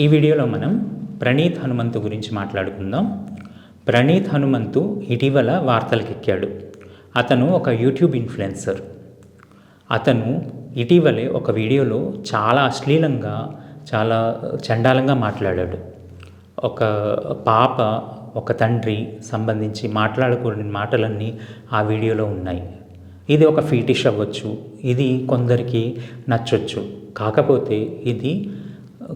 ఈ వీడియోలో మనం ప్రణీత్ హనుమంతు గురించి మాట్లాడుకుందాం. ప్రణీత్ హనుమంతు ఇటీవల వార్తలకెక్కాడు. అతను ఒక యూట్యూబ్ ఇన్ఫ్లుయెన్సర్. అతను ఇటీవలే ఒక వీడియోలో చాలా అశ్లీలంగా చాలా చండాలంగా మాట్లాడాడు. ఒక పాప ఒక తండ్రి సంబంధించి మాట్లాడకూడని మాటలన్నీ ఆ వీడియోలో ఉన్నాయి. ఇది ఒక ఫీటిష్ అవ్వచ్చు ఇది కొందరికి నచ్చొచ్చు. కాకపోతే ఇది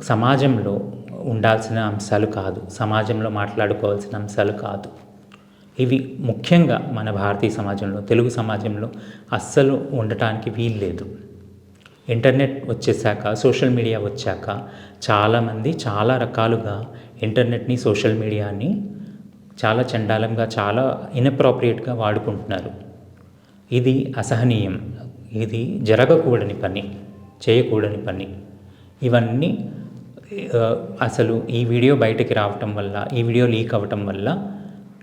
సమాజంలో ఉండాల్సిన అంశాలు కాదు సమాజంలో మాట్లాడుకోవాల్సిన అంశాలు కాదు. ఇవి ముఖ్యంగా మన భారతీయ సమాజంలో తెలుగు సమాజంలో అస్సలు ఉండటానికి వీల్లేదు. ఇంటర్నెట్ వచ్చేసాక సోషల్ మీడియా వచ్చాక చాలామంది చాలా రకాలుగా ఇంటర్నెట్ని సోషల్ మీడియాని చాలా చండాలంగా చాలా ఇన్అప్రాప్రియేట్గా వాడుకుంటున్నారు. ఇది అసహనీయం. ఇది జరగకూడని పని చేయకూడని పని. ఇవన్నీ అసలు ఈ వీడియో బయటకి రావటం వల్ల ఈ వీడియో లీక్ అవ్వటం వల్ల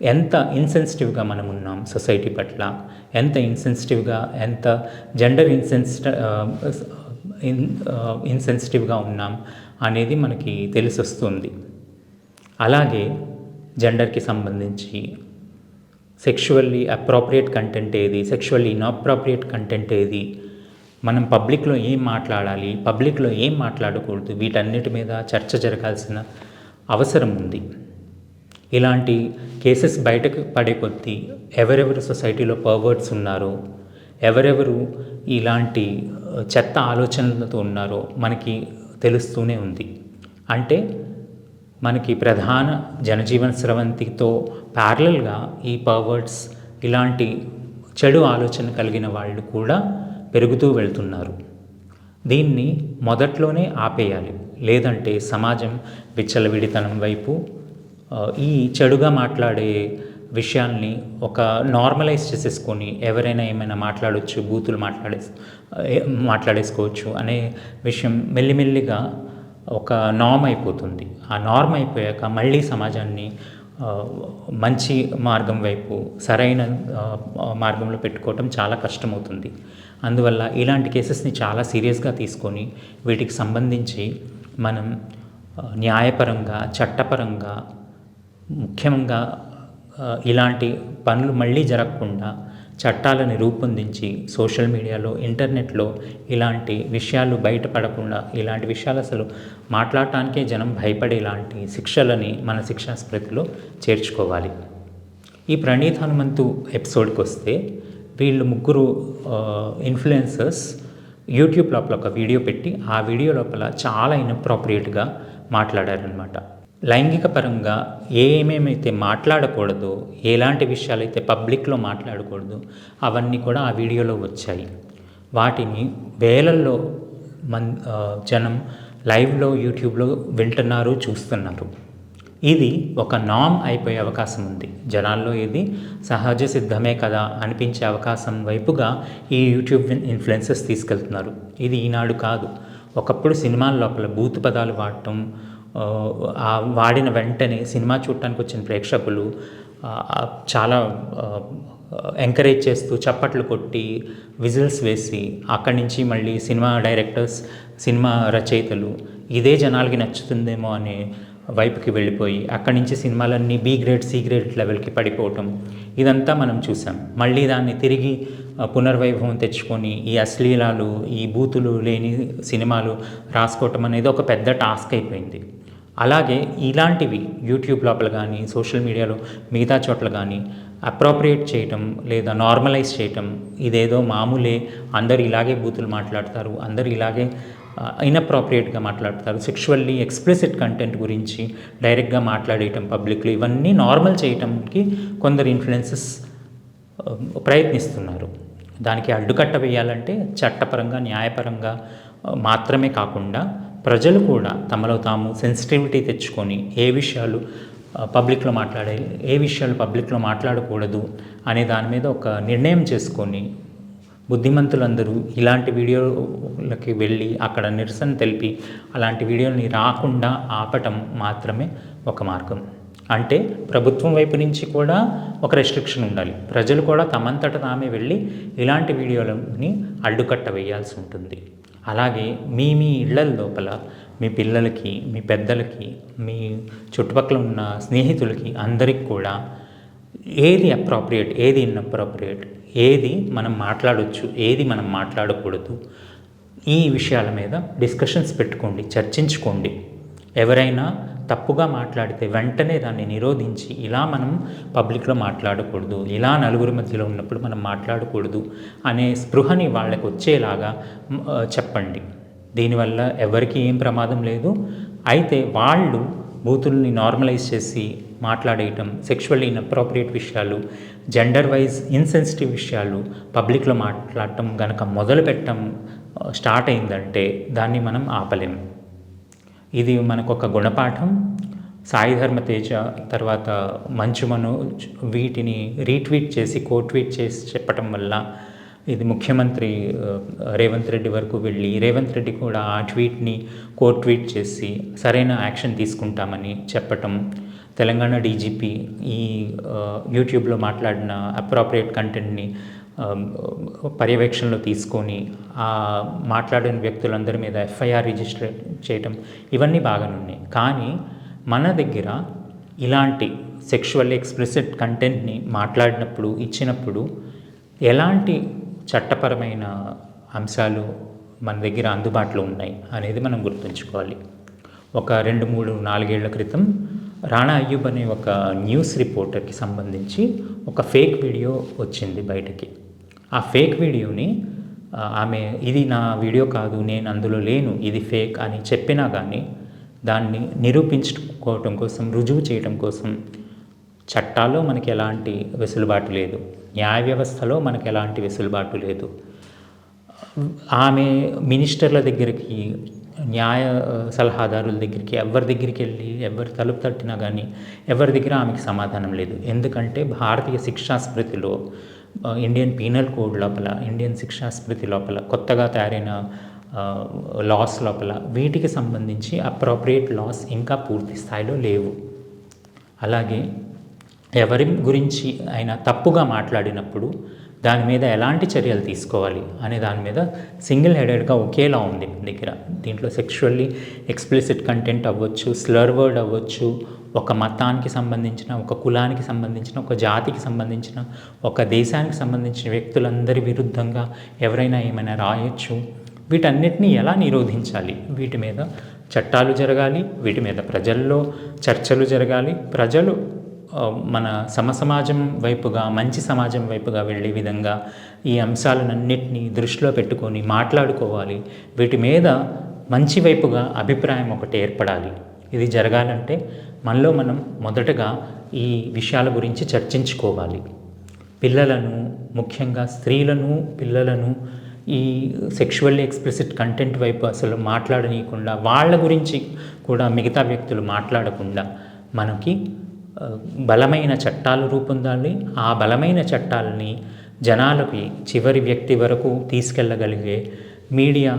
ఎంత ఇన్సెన్సిటివ్గా మనం ఉన్నాం సొసైటీ పట్ల? ఎంత ఇన్సెన్సిటివ్గా ఎంత జెండర్ ఇన్సెన్సిట ఇన్ ఇన్సెన్సిటివ్గా ఉన్నాం అనేది మనకి తెలిసొస్తుంది. అలాగే జెండర్కి సంబంధించి సెక్షువల్లీ అప్రాప్రియేట్ కంటెంట్ ఏది? సెక్షువల్లీ ఇన్అప్రోప్రియేట్ కంటెంట్ ఏది? మనం పబ్లిక్లో ఏం మాట్లాడాలి పబ్లిక్లో ఏం మాట్లాడకూడదు వీటన్నిటి మీద చర్చ జరగాల్సిన అవసరం ఉంది. ఇలాంటి కేసెస్ బయటకు పడే కొద్దీ ఎవరెవరు సొసైటీలో పర్వర్డ్స్ ఉన్నారో ఎవరెవరు ఇలాంటి చెత్త ఆలోచనలతో ఉన్నారో మనకి తెలుస్తూనే ఉంది. అంటే మనకి ప్రధాన జనజీవన స్రవంతితో ప్యారలల్గా ఈ పర్వర్డ్స్ ఇలాంటి చెడు ఆలోచన కలిగిన వాళ్ళు కూడా పెరుగుతూ వెళ్తున్నారు. దీన్ని మొదట్లోనే ఆపేయాలి. లేదంటే సమాజం విచ్చలవిడితనం వైపు ఈ చెడుగా మాట్లాడే విషయాల్ని ఒక నార్మలైజ్ చేసేసుకొని ఎవరైనా ఏమైనా మాట్లాడొచ్చు బూతులు మాట్లాడే మాట్లాడేసుకోవచ్చు అనే విషయం మెల్లిమెల్లిగా ఒక నార్మ్ అయిపోతుంది. ఆ నార్మ్ అయిపోయాక మళ్ళీ సమాజాన్ని మంచి మార్గం వైపు సరైన మార్గంలో పెట్టుకోవటం చాలా కష్టమవుతుంది. అందువల్ల ఇలాంటి కేసెస్ని చాలా సీరియస్గా తీసుకొని వీటికి సంబంధించి మనం న్యాయపరంగా చట్టపరంగా ముఖ్యంగా ఇలాంటి పనులు మళ్ళీ జరగకుండా చట్టాలను రూపొందించి సోషల్ మీడియాలో ఇంటర్నెట్లో ఇలాంటి విషయాలు బయటపడకుండా ఇలాంటి విషయాలు అసలు మాట్లాడటానికే జనం భయపడే ఇలాంటి శిక్షలని మన శిక్షా స్మృతిలో చేర్చుకోవాలి. ఈ ప్రణీత్ హనుమంతు ఎపిసోడ్కి వస్తే వీళ్ళు ముగ్గురు ఇన్ఫ్లుయెన్సర్స్ యూట్యూబ్ లోపల ఒక వీడియో పెట్టి ఆ వీడియో లోపల చాలా ఇన్అప్రోప్రియేట్గా మాట్లాడారనమాట లైంగిక పరంగా ఏమేమైతే మాట్లాడకూడదో ఎలాంటి విషయాలైతే పబ్లిక్లో మాట్లాడకూడదు అవన్నీ కూడా ఆ వీడియోలో వచ్చాయి. వాటిని వేలల్లో మన్ జనం లైవ్లో యూట్యూబ్లో వింటున్నారు చూస్తున్నారు. ఇది ఒక నామ్ అయిపోయే అవకాశం ఉంది. జనాల్లో ఇది సహజ సిద్ధమే కదా అనిపించే అవకాశం వైపుగా ఈ యూట్యూబ్ ఇన్ఫ్లుయెన్సెస్ తీసుకెళ్తున్నారు. ఇది ఈనాడు కాదు. ఒకప్పుడు సినిమాల లోపల బూత్ పదాలు వాడటం ఆ, వాడిన వెంటనే సినిమా చూడటానికి వచ్చిన ప్రేక్షకులు చాలా ఎంకరేజ్ చేస్తూ చప్పట్లు కొట్టి విజిల్స్ వేసి అక్కడి నుంచి మళ్ళీ సినిమా డైరెక్టర్స్ సినిమా రచయితలు ఇదే జనాలకి నచ్చుతుందేమో అనే వైపుకి వెళ్ళిపోయి అక్కడి నుంచి సినిమాలన్నీ బీ గ్రేడ్ సి గ్రేడ్ లెవెల్కి పడిపోవటం. ఇదంతా మనం చూసాం. మళ్ళీ దాన్ని తిరిగి పునర్వైభవం తెచ్చుకొని ఈ అశ్లీలాలు ఈ బూతులు లేని సినిమాలు రాసుకోవటం అనేది ఒక పెద్ద టాస్క్ అయిపోయింది. అలాగే ఇలాంటివి యూట్యూబ్ లోపల కానీ సోషల్ మీడియాలో మిగతా చోట్ల కానీ అప్రోప్రియేట్ చేయటం లేదా నార్మలైజ్ చేయటం ఇదేదో మామూలే. అందరు ఇలాగే బూతులు మాట్లాడతారు. అందరు ఇలాగే ఇన్అప్రోప్రియేట్గా మాట్లాడతారు. సెక్షువల్లీ ఎక్స్ప్లిసిట్ కంటెంట్ గురించి డైరెక్ట్గా మాట్లాడేయటం పబ్లిక్లో ఇవన్నీ నార్మల్ చేయటంకి కొందరు ఇన్ఫ్లుయెన్సెస్ ప్రయత్నిస్తున్నారు. దానికి అడ్డుకట్ట వేయాలంటే చట్టపరంగా న్యాయపరంగా మాత్రమే కాకుండా ప్రజలు కూడా తమలో తాము సెన్సిటివిటీ తెచ్చుకొని ఏ విషయాలు పబ్లిక్లో మాట్లాడాలి ఏ విషయాలు పబ్లిక్లో మాట్లాడకూడదు అనే దాని మీద ఒక నిర్ణయం చేసుకొని బుద్ధిమంతులందరూ ఇలాంటి వీడియోలకి వెళ్ళి అక్కడ నిరసన తెలిపి అలాంటి వీడియోని రాకుండా ఆపటం మాత్రమే ఒక మార్గం. అంటే ప్రభుత్వం వైపు నుంచి కూడా ఒక రెస్ట్రిక్షన్ ఉండాలి. ప్రజలు కూడా తమంతట తామే వెళ్ళి ఇలాంటి వీడియోలని అడ్డుకట్ట వేయాల్సి ఉంటుంది. అలాగే మీ మీ ఇళ్ళ లోపల మీ పిల్లలకి మీ పెద్దలకి మీ చుట్టుపక్కల ఉన్న స్నేహితులకి అందరికి కూడా ఏది అప్రాప్రియేట్ ఏది ఇన్అప్రాప్రియేట్ ఏది మనం మాట్లాడవచ్చు ఏది మనం మాట్లాడకూడదు ఈ విషయాల మీద డిస్కషన్స్ పెట్టుకోండి చర్చించుకోండి. ఎవరైనా తప్పుగా మాట్లాడితే వెంటనే దాన్ని నిరోధించి ఇలా మనం పబ్లిక్లో మాట్లాడకూడదు ఇలా నలుగురి మధ్యలో ఉన్నప్పుడు మనం మాట్లాడకూడదు అనే స్పృహని వాళ్ళకి వచ్చేలాగా చెప్పండి. దీనివల్ల ఎవరికి ఏం ప్రమాదం లేదు. అయితే వాళ్ళు బూతుల్ని నార్మలైజ్ చేసి మాట్లాడేయటం సెక్షువల్లీ ఇన్అప్రోప్రియేట్ విషయాలు జెండర్ వైజ్ ఇన్సెన్సిటివ్ విషయాలు పబ్లిక్లో మాట్లాడటం గనక మొదలు పెట్టడం స్టార్ట్ అయిందంటే దాన్ని మనం ఆపలేం. ఇది మనకు ఒక గుణపాఠం. సాయి ధర్మ తేజ తర్వాత మంచు మనోజ్ వీటిని రీట్వీట్ చేసి కోట్వీట్ చేసి చెప్పటం వల్ల ఇది ముఖ్యమంత్రి రేవంత్ రెడ్డి వరకు వెళ్ళి రేవంత్ రెడ్డి కూడా ఆ ట్వీట్ని కోట్ ట్వీట్ చేసి సరైన యాక్షన్ తీసుకుంటామని చెప్పటం తెలంగాణ డీజీపీ ఈ యూట్యూబ్లో మాట్లాడిన అప్రాప్రియేట్ కంటెంట్ని పర్యవేక్షణలో తీసుకొని ఆ మాట్లాడిన వ్యక్తులందరి మీద ఎఫ్ఐఆర్ రిజిస్టర్ చేయటం ఇవన్నీ బాగానే ఉన్నాయి. కానీ మన దగ్గర ఇలాంటి సెక్షువల్ ఎక్స్ప్లిసిట్ కంటెంట్ని మాట్లాడినప్పుడు ఇచ్చినప్పుడు ఎలాంటి చట్టపరమైన అంశాలు మన దగ్గర అందుబాటులో ఉన్నాయి అనేది మనం గుర్తుంచుకోవాలి. ఒక రెండు మూడు నాలుగేళ్ళ క్రితం రాణా అయ్యూబ్ అనే ఒక న్యూస్ రిపోర్టర్కి సంబంధించి ఒక ఫేక్ వీడియో వచ్చింది బయటకి. ఆ ఫేక్ వీడియోని ఆమె ఇది నా వీడియో కాదు నేను అందులో లేను ఇది ఫేక్ అని చెప్పినా కానీ దాన్ని నిరూపించుకోవటం కోసం రుజువు చేయటం కోసం చట్టాల్లో మనకి ఎలాంటి వెసులుబాటు లేదు. న్యాయ వ్యవస్థలో మనకి ఎలాంటి వెసులుబాటు లేదు. ఆమె మినిస్టర్ల దగ్గరికి న్యాయ సలహాదారుల దగ్గరికి ఎవరి దగ్గరికి వెళ్ళి ఎవరు తలుపు తట్టినా కానీ ఎవరి దగ్గర ఆమెకి సమాధానం లేదు. ఎందుకంటే భారతీయ శిక్షా స్మృతిలో ఇండియన్ పీనల్ కోడ్ లోపల ఇండియన్ శిక్షా స్మృతి లోపల కొత్తగా తయారైన లాస్ లోపల వీటికి సంబంధించి అప్రోప్రియేట్ లాస్ ఇంకా పూర్తి స్థాయిలో లేవు. అలాగే ఎవరి గురించి ఆయన తప్పుగా మాట్లాడినప్పుడు దాని మీద ఎలాంటి చర్యలు తీసుకోవాలి అనే దాని మీద సింగిల్ హెడెడ్గా ఒకేలా ఉంది మన దగ్గర. దీంట్లో సెక్షువల్లీ ఎక్స్ప్లిసిట్ కంటెంట్ అవ్వచ్చు స్లర్ వర్డ్ అవ్వచ్చు ఒక మతానికి సంబంధించిన ఒక కులానికి సంబంధించిన ఒక జాతికి సంబంధించిన ఒక దేశానికి సంబంధించిన వ్యక్తులందరి విరుద్ధంగా ఎవరైనా ఏమైనా రాయొచ్చు. వీటన్నిటిని ఎలా నిరోధించాలి? వీటి మీద చట్టాలు జరగాలి వీటి మీద ప్రజల్లో చర్చలు జరగాలి. ప్రజలు మన సమసమాజం వైపుగా మంచి సమాజం వైపుగా వెళ్ళే విధంగా ఈ అంశాలన్నింటినీ దృష్టిలో పెట్టుకొని మాట్లాడుకోవాలి. వీటి మీద మంచి వైపుగా అభిప్రాయం ఒకటి ఏర్పడాలి. ఇది జరగాలంటే మనలో మనం మొదటగా ఈ విషయాల గురించి చర్చించుకోవాలి. పిల్లలను ముఖ్యంగా స్త్రీలను పిల్లలను ఈ సెక్షువల్లీ ఎక్స్ప్లిసిట్ కంటెంట్ వైపు అసలు మాట్లాడనీయకుండా వాళ్ళ గురించి కూడా మిగతా వ్యక్తులు మాట్లాడకుండా మనకి బలమైన చట్టాలు రూపొందాలి. ఆ బలమైన చట్టాలని జనాలకి చివరి వ్యక్తి వరకు తీసుకెళ్ళగలిగే మీడియా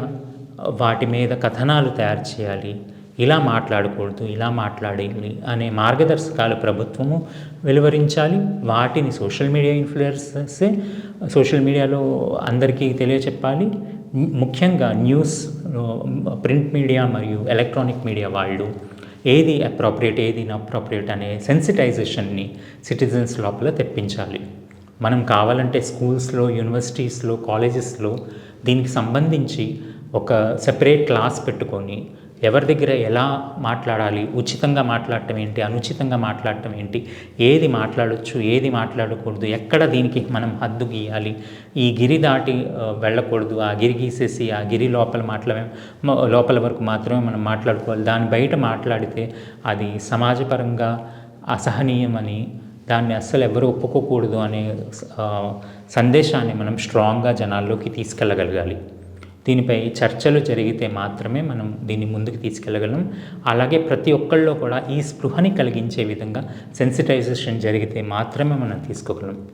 వాటి మీద కథనాలు తయారు చేయాలి. ఇలా మాట్లాడకూడదు ఇలా మాట్లాడాలి అనే మార్గదర్శకాలు ప్రభుత్వము వెలువరించాలి. వాటిని సోషల్ మీడియా ఇన్ఫ్లుయెన్సర్సే సోషల్ మీడియాలో అందరికీ తెలియచెప్పాలి. ముఖ్యంగా న్యూస్ ప్రింట్ మీడియా మరియు ఎలక్ట్రానిక్ మీడియా వాళ్ళు ఏది అప్రాప్రియేట్ ఏది ఇన్అప్రాప్రియేట్ అనే సెన్సిటైజేషన్ని సిటిజన్స్ లోపల తెప్పించాలి. మనం కావాలంటే స్కూల్స్లో యూనివర్సిటీస్లో కాలేజెస్లో దీనికి సంబంధించి ఒక సెపరేట్ క్లాస్ పెట్టుకొని ఎవరి దగ్గర ఎలా మాట్లాడాలి ఉచితంగా మాట్లాడటం ఏంటి అనుచితంగా మాట్లాడటం ఏంటి ఏది మాట్లాడొచ్చు ఏది మాట్లాడకూడదు ఎక్కడ దీనికి మనం హద్దు గీయాలి ఈ గిరి దాటి వెళ్ళకూడదు ఆ గిరి గీసేసి ఆ గిరి లోపల మాట్లాడే లోపల వరకు మాత్రమే మనం మాట్లాడుకోవాలి. దాని బయట మాట్లాడితే అది సమాజపరంగా అసహనీయమని దాన్ని అస్సలు ఎవరు ఒప్పుకోకూడదు అనే సందేశాన్ని మనం స్ట్రాంగ్గా జనాల్లోకి తీసుకెళ్ళగలగాలి. దీనిపై చర్చలు జరిగితే మాత్రమే మనం దీన్ని ముందుకు తీసుకెళ్ళగలం. అలాగే ప్రతి ఒక్కళ్ళలో కూడా ఈ స్పృహని కలిగించే విధంగా సెన్సిటైజేషన్ జరిగితే మాత్రమే మనం తీసుకోగలం.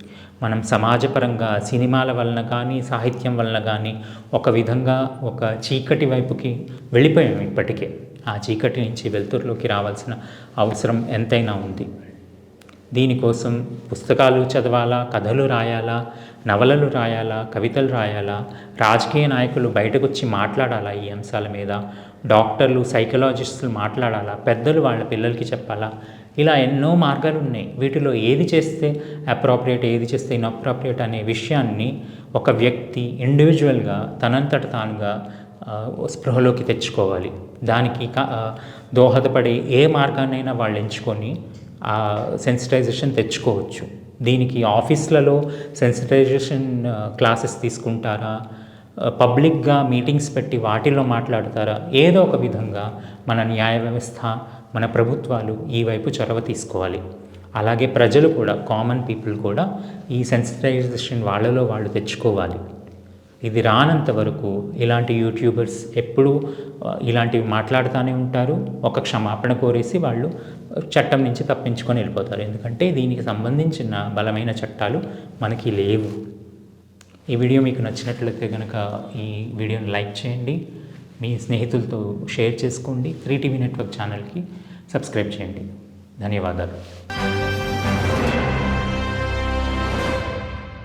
మనం సమాజపరంగా సినిమాల వలన కానీ సాహిత్యం వలన కానీ ఒక విధంగా ఒక చీకటి వైపుకి వెళ్ళిపోయాం ఇప్పటికే. ఆ చీకటి నుంచి వెలుతురులోకి రావాల్సిన అవసరం ఎంతైనా ఉంది. దీనికోసం పుస్తకాలు చదవాలా కథలు రాయాలా నవలలు రాయాలా కవితలు రాయాలా రాజకీయ నాయకులు బయటకు వచ్చి మాట్లాడాలా ఈ అంశాల మీద? డాక్టర్లు సైకలాజిస్టులు మాట్లాడాలా? పెద్దలు వాళ్ళ పిల్లలకి చెప్పాలా? ఇలా ఎన్నో మార్గాలు ఉన్నాయి. వీటిలో ఏది చేస్తే అప్రాప్రియేట్ ఏది చేస్తే ఇన్అప్రాప్రియేట్ అనే విషయాన్ని ఒక వ్యక్తి ఇండివిజువల్గా తనంతట తానుగా స్పృహలోకి తెచ్చుకోవాలి. దానికి దోహదపడే ఏ మార్గాన్నైనా వాళ్ళు ఎంచుకొని ఆ సెన్సిటైజేషన్ తెచ్చుకోవచ్చు. దీనికి ఆఫీస్లలో సెన్సిటైజేషన్ క్లాసెస్ తీసుకుంటారా? పబ్లిక్గా మీటింగ్స్ పెట్టి వాటిల్లో మాట్లాడతారా? ఏదో ఒక విధంగా మన న్యాయ వ్యవస్థ మన ప్రభుత్వాలు ఈ వైపు చొరవ తీసుకోవాలి. అలాగే ప్రజలు కూడా కామన్ పీపుల్ కూడా ఈ సెన్సిటైజేషన్ వాళ్ళలో వాళ్ళు తెచ్చుకోవాలి. ఇది రానంత వరకు ఇలాంటి యూట్యూబర్స్ ఎప్పుడూ ఇలాంటివి మాట్లాడుతూనే ఉంటారు. ఒక క్షమాపణ కోరేసి వాళ్ళు చట్టం నుంచి తప్పించుకొని వెళ్ళిపోతారు. ఎందుకంటే దీనికి సంబంధించిన బలమైన చట్టాలు మనకి లేవు. ఈ వీడియో మీకు నచ్చినట్లయితే కనుక ఈ వీడియోని లైక్ చేయండి. మీ స్నేహితులతో షేర్ చేసుకోండి. త్రీ టీవీ నెట్వర్క్ ఛానల్కి సబ్స్క్రైబ్ చేయండి. ధన్యవాదాలు.